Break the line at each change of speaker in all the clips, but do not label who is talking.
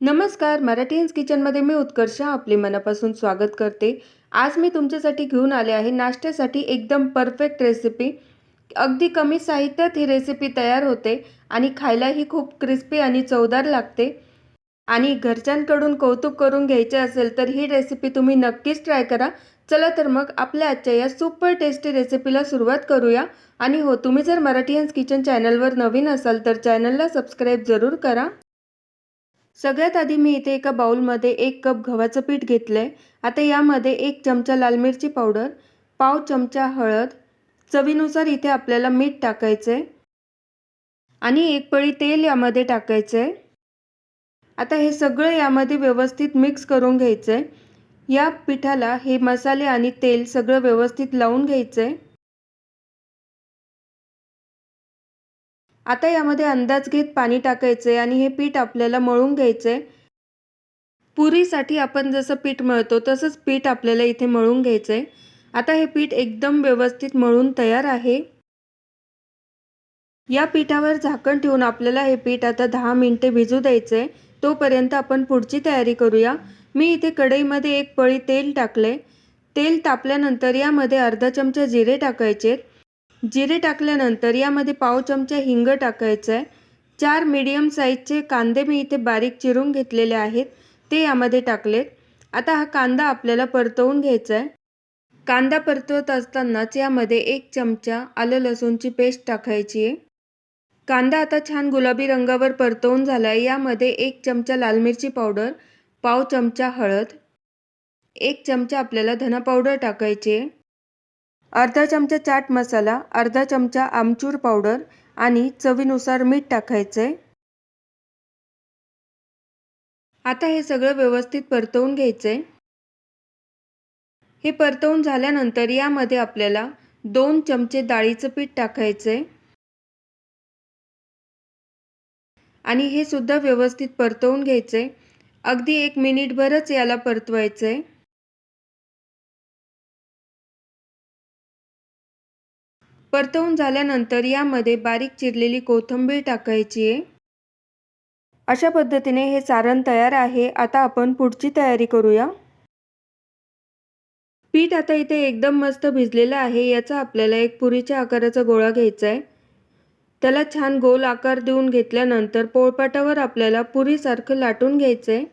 नमस्कार मराठीयन्स किचनमध्ये मी उत्कर्षा आपले मनापासून स्वागत करते. आज मी तुमच्यासाठी घेऊन आले आहे नाश्त्यासाठी एकदम परफेक्ट रेसिपी अगदी कमी साहित्यात ही रेसिपी तयार होते आणि खायलाही खूप क्रिस्पी आणि चवदार लागते. आणि घरच्यांकडून कौतुक करून घ्यायचे असेल तर ही रेसिपी तुम्ही नक्कीच ट्राय करा. चला तर मग आपल्या आजच्या या सुपर टेस्टी रेसिपीला सुरुवात करूया. आणि हो तुम्ही जर मराठीयन्स किचन चॅनलवर नवीन असाल तर चॅनलला सबस्क्राईब जरूर करा. सगळ्यात आधी मी इथे एका बाउलमध्ये एक कप गव्हाचं पीठ घेतलं आहे आता यामध्ये एक चमचा लाल मिरची पावडर पाव चमचा हळद चवीनुसार इथे आपल्याला मीठ टाकायचं आहे आणि एक पळी तेल यामध्ये टाकायचं आहे आता हे सगळं यामध्ये व्यवस्थित मिक्स करून घ्यायचं आहे या पिठाला हे मसाले आणि तेल सगळं व्यवस्थित लावून घ्यायचं आहे आता यामध्ये अंदाज घेत पाणी टाकायचे आणि हे पीठ आपल्याला मळून घ्यायचे. पुरीसाठी आपण जसं पीठ मळतो तसंच पीठ आपल्याला इथे मळून घ्यायचं. आहे आता हे पीठ एकदम व्यवस्थित मळून तयार आहे. या पिठावर झाकण ठेवून आपल्याला हे पीठ आता दहा मिनटे भिजू द्यायचं. आहे तोपर्यंत आपण पुढची तयारी करूया. मी इथे कढईमध्ये एक पळी तेल टाकले. तेल तापल्यानंतर यामध्ये अर्धा चमचा जिरे टाकायचे जिरे टाकल्यानंतर यामध्ये पाव चमचा हिंग टाकायचं आहे. चार मीडियम साईजचे कांदे मी इथे बारीक चिरून घेतलेले आहेत. ते यामध्ये टाकलेत. आता हा कांदा आपल्याला परतवून घ्यायचा आहे. कांदा परतवत असतानाच यामध्ये एक चमचा आलं लसूणची पेस्ट टाकायची आहे. कांदा आता छान गुलाबी रंगावर परतवून झाला आहे यामध्ये एक चमचा लाल मिरची पावडर पाव चमचा हळद एक चमचा आपल्याला धना पावडर टाकायची आहे. अर्धा चमचा चाट मसाला अर्धा चमचा आमचूर पावडर आणि चवीनुसार मीठ टाकायचं. आहे आता हे सगळं व्यवस्थित परतवून घ्यायचं. आहे हे परतवून झाल्यानंतर यामध्ये आपल्याला दोन चमचे डाळीचं पीठ टाकायचं. आहे आणि हे सुद्धा व्यवस्थित परतवून घ्यायचं. आहे अगदी एक मिनिटभरच याला परतवायचं. आहे परतवून झाल्यानंतर यामध्ये बारीक चिरलेली कोथिंबीर टाकायची आहे. अशा पद्धतीने हे सारण तयार आहे. आता आपण पुढची तयारी करूया. पीठ आता इथे एकदम मस्त भिजलेलं आहे. याचा आपल्याला एक पुरीच्या आकाराचा गोळा घ्यायचा आहे. त्याला छान गोल आकार देऊन घेतल्यानंतर पोळपाटावर आपल्याला पुरीसारखं लाटून घ्यायचं आहे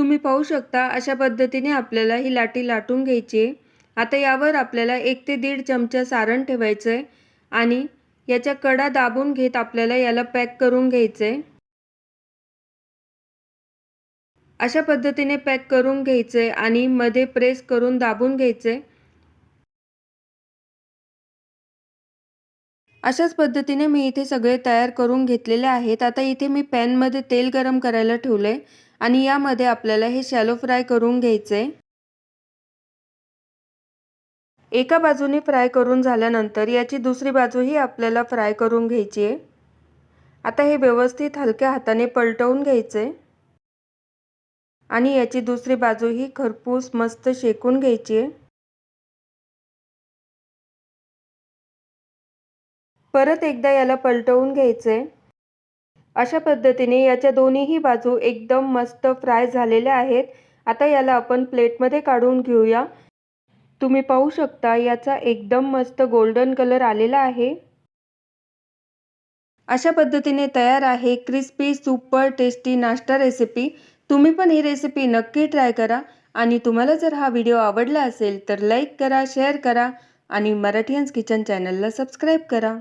तुम्ही पाहू शकता अशा पद्धतीने आपल्याला ही लाटी लाटून घ्यायची आता यावर आपल्याला एक ते दीड चमचा सारण ठेवायचं आहे आणि याच्या कडा दाबून घेत आपल्याला याला पॅक करून घ्यायचं आहे अशा पद्धतीने पॅक करून घ्यायचं आहे आणि मध्ये प्रेस करून दाबून घ्यायचं आहे अशाच पद्धतीने मी इथे सगळे तयार करून घेतलेले आहेत. आता इथे मी पॅनमध्ये तेल गरम करायला ठेवलं आहे आणि यामध्ये आपल्याला हे शॅलो फ्राय करून घ्यायचं. आहे एका बाजूने फ्राय करून झाल्यानंतर याची दुसरी बाजूही आपल्याला फ्राय करून घ्यायची आहे. आता हे व्यवस्थित हलक्या हाताने पलटवून घ्यायचं. आहे आणि याची दुसरी बाजूही खरपूस मस्त शेकून घ्यायची आहे. परत एकदा याला पलटवून घ्यायचं. आहे अशा पद्धतीने याच्या दोन्हीही बाजू एकदम मस्त फ्राय झालेल्या आहेत. आता याला आपण प्लेटमध्ये काढून घेऊया. तुम्ही पाहू शकता याचा एकदम मस्त गोल्डन कलर आलेला आहे. अशा पद्धतीने तयार आहे क्रिस्पी सुपर टेस्टी नाश्ता रेसिपी तुम्ही पण ही रेसिपी नक्की ट्राय करा. आणि तुम्हाला जर हा व्हिडिओ आवडला असेल तर लाईक करा शेअर करा. आणि मराठीयन्स किचन चॅनलला सबस्क्राईब करा.